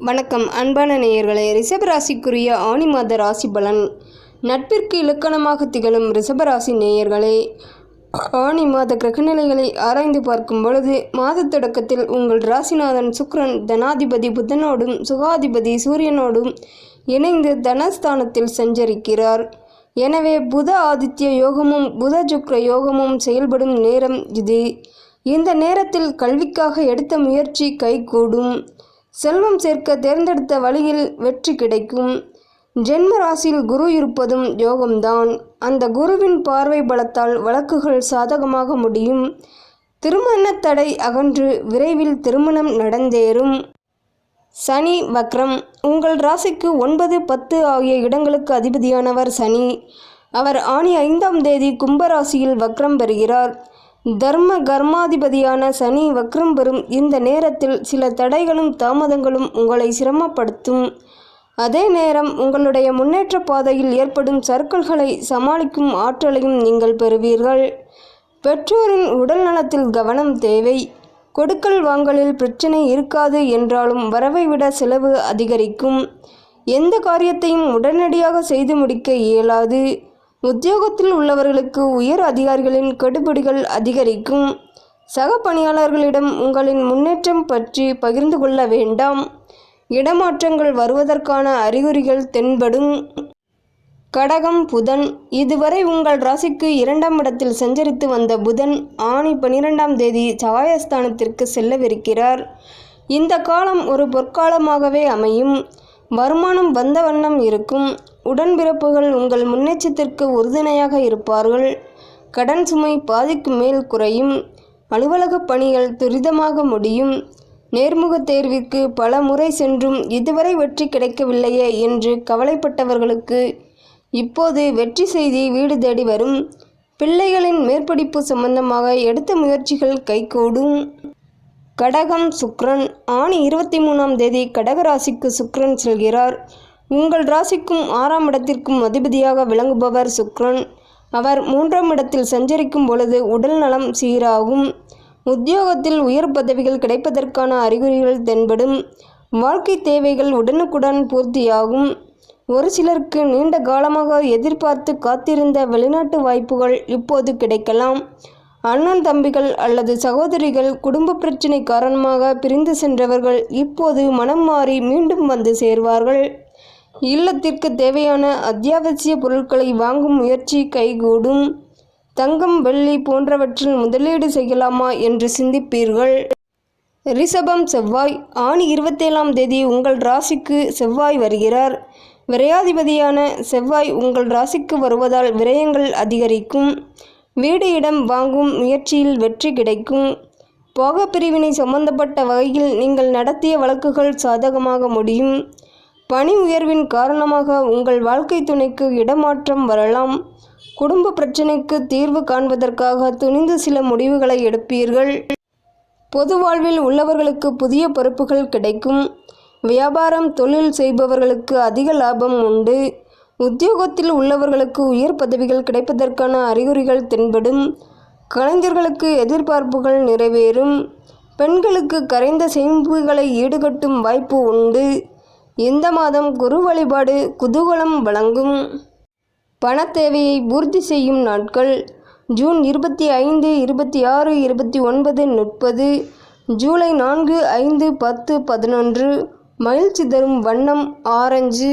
வணக்கம் அன்பான நேயர்களே. ரிஷபராசிக்குரிய ஆணி மாத ராசி பலன். நட்பிற்கு இலக்கணமாக திகழும் ரிஷபராசி நேயர்களே ஆணி மாத கிரகநிலைகளை ஆராய்ந்து பார்க்கும் பொழுது மாத தொடக்கத்தில் உங்கள் ராசிநாதன் சுக்ரன் தனாதிபதி புதனோடும் சுகாதிபதி சூரியனோடும் இணைந்து தனஸ்தானத்தில் சஞ்சரிக்கிறார். எனவே புத ஆதித்ய யோகமும் புத சுக்ர யோகமும் செயல்படும் நேரம் இது. இந்த நேரத்தில் கல்விக்காக எடுத்த முயற்சி கைகூடும். செல்வம் சேர்க்க தேர்ந்தெடுத்த வழியில் வெற்றி கிடைக்கும். ஜென்ம ராசியில் குரு இருப்பதும் யோகம்தான். அந்த குருவின் பார்வை பலத்தால் வழக்குகள் சாதகமாக முடியும். திருமண தடை அகன்று விரைவில் திருமணம் நடந்தேறும். சனி வக்ரம். உங்கள் ராசிக்கு ஒன்பது பத்து ஆகிய இடங்களுக்கு அதிபதியானவர் சனி. அவர் ஆணி ஐந்தாம் தேதி கும்பராசியில் வக்ரம் பெறுகிறார். தர்ம கர்மாதிபதியான சனி வக்ரம் பெறும் இந்த நேரத்தில் சில தடைகளும் தாமதங்களும் உங்களை சிரமப்படுத்தும். அதே நேரம் உங்களுடைய முன்னேற்ற பாதையில் ஏற்படும் சர்க்கல்களை சமாளிக்கும் ஆற்றலையும் நீங்கள் பெறுவீர்கள். பெற்றோரின் உடல் நலத்தில் கவனம் தேவை. கொடுக்கல் வாங்கலில் பிரச்சனை இருக்காது என்றாலும் வரவை விட செலவு அதிகரிக்கும். எந்த காரியத்தையும் உடனடியாக செய்து முடிக்க இயலாது. உத்தியோகத்தில் உள்ளவர்களுக்கு உயர் அதிகாரிகளின் கெடுபிடிகள் அதிகரிக்கும். சக பணியாளர்களிடம் உங்களின் முன்னேற்றம் பற்றி பகிர்ந்து கொள்ள வேண்டாம். இடமாற்றங்கள் வருவதற்கான அறிகுறிகள் தென்படும். கடகம் புதன். இதுவரை உங்கள் ராசிக்கு இரண்டாம் இடத்தில் சஞ்சரித்து வந்த புதன் ஆணி பனிரெண்டாம் தேதி சகாயஸ்தானத்திற்கு செல்லவிருக்கிறார். இந்த காலம் ஒரு பொற்காலமாகவே அமையும். வருமானம் வந்த வண்ணம் இருக்கும். உடன்பிறப்புகள் உங்கள் முன்னேற்றத்திற்கு உறுதுணையாக இருப்பார்கள். கடன் சுமை பாதிக்கு மேல் குறையும். அலுவலக பணிகள் துரிதமாக முடியும். நேர்முக தேர்விற்கு பல முறை சென்றும் இதுவரை வெற்றி கிடைக்கவில்லையே என்று கவலைப்பட்டவர்களுக்கு இப்போது வெற்றி செய்தி வீடு தேடி வரும். பிள்ளைகளின் மேற்படிப்பு சம்பந்தமாக எடுத்த முயற்சிகள் கைகூடும். கடகம் சுக்ரன் ஆணி இருபத்தி மூணாம் தேதி கடக ராசிக்கு சுக்ரன் செல்கிறார். உங்கள் ராசிக்கும் ஆறாம் இடத்திற்கும் அதிபதியாக விளங்குபவர் சுக்ரன். அவர் மூன்றாம் இடத்தில் சஞ்சரிக்கும் பொழுது உடல் நலம் சீராகும். உத்தியோகத்தில் உயர் பதவிகள் கிடைப்பதற்கான அறிகுறிகள் தென்படும். வாழ்க்கை தேவைகள் உடனுக்குடன் பூர்த்தியாகும். ஒரு சிலருக்கு நீண்ட காலமாக எதிர்பார்த்து காத்திருந்த வெளிநாட்டு வாய்ப்புகள் இப்போது கிடைக்கலாம். அண்ணன் தம்பிகள் அல்லது சகோதரிகள் குடும்ப பிரச்சினை காரணமாக பிரிந்து சென்றவர்கள் இப்போது மனம் மாறி மீண்டும் வந்து சேர்வார்கள். இல்லத்திற்கு தேவையான அத்தியாவசிய பொருட்களை வாங்கும் முயற்சி கைகூடும். தங்கம் வெள்ளி போன்றவற்றில் முதலீடு செய்யலாமா என்று சிந்திப்பீர்கள். ரிஷபம் செவ்வாய் ஆணி இருபத்தேழாம் தேதி உங்கள் ராசிக்கு செவ்வாய் வருகிறார். விரையாதிபதியான செவ்வாய் உங்கள் ராசிக்கு வருவதால் விரயங்கள் அதிகரிக்கும். வீடு இடம் வாங்கும் முயற்சியில் வெற்றி கிடைக்கும். போக பிரிவினை சம்பந்தப்பட்ட வகையில் நீங்கள் நடத்திய வழக்குகள் சாதகமாக முடியும். பணி உயர்வின் காரணமாக உங்கள் வாழ்க்கை துணைக்கு இடமாற்றம் வரலாம். குடும்ப பிரச்சனைக்கு தீர்வு காண்பதற்காக துணிந்து சில முடிவுகளை எடுப்பீர்கள். பொது வாழ்வில் உள்ளவர்களுக்கு புதிய பொறுப்புகள் கிடைக்கும். வியாபாரம் தொழில் செய்பவர்களுக்கு அதிக லாபம் உண்டு. உத்தியோகத்தில் உள்ளவர்களுக்கு உயர் பதவிகள் கிடைப்பதற்கான அறிகுறிகள் தென்படும். கலைஞர்களுக்கு எதிர்பார்ப்புகள் நிறைவேறும். பெண்களுக்கு கரைந்த சேமிப்புகளை ஈடுகட்டும் வாய்ப்பு உண்டு. இந்த மாதம் குரு வழிபாடு குதூகலம் வழங்கும். பண தேவையை பூர்த்தி செய்யும் நாட்கள். ஜூன் இருபத்தி ஐந்து இருபத்தி ஆறு இருபத்தி ஒன்பது முப்பது. ஜூலை நான்கு ஐந்து பத்து பதினொன்று. மகிழ்ச்சி தரும் வண்ணம் ஆரஞ்சு.